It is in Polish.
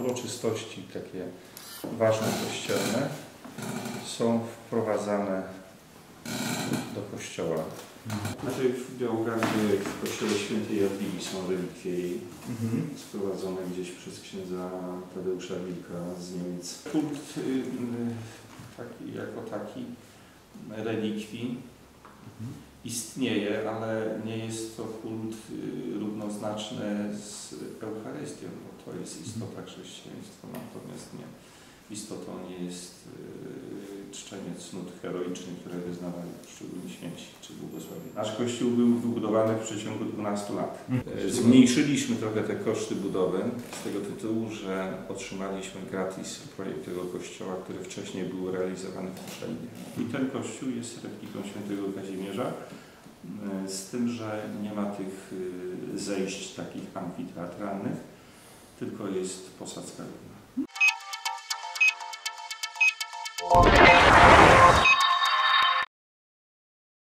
Uroczystości takie ważne kościelne są wprowadzane do kościoła. Znaczy w Białogardzie w kościele świętej Jadwigi są relikwie jej sprowadzone gdzieś przez księdza Tadeusza Wilka z Niemiec. Kult y, y, taki, jako taki relikwii istnieje, ale nie jest to kult y, równoznaczny z Eucharystią, bo to jest istota chrześcijaństwa, natomiast nie, istotą nie jest y, czczenie cnót heroicznych, które wyznawali poszczególni święci czy błogosławieni. Nasz kościół był wybudowany w przeciągu 12 lat. E, Zmniejszyliśmy trochę te koszty budowy z tego tytułu, że otrzymaliśmy gratis projekt tego kościoła, który wcześniej był realizowany w Koszalinie. I ten kościół jest repliką świętego Kazimierza, e, z tym, że nie ma tych y, zejść takich amfiteatralnych, tylko jest posadzka równa.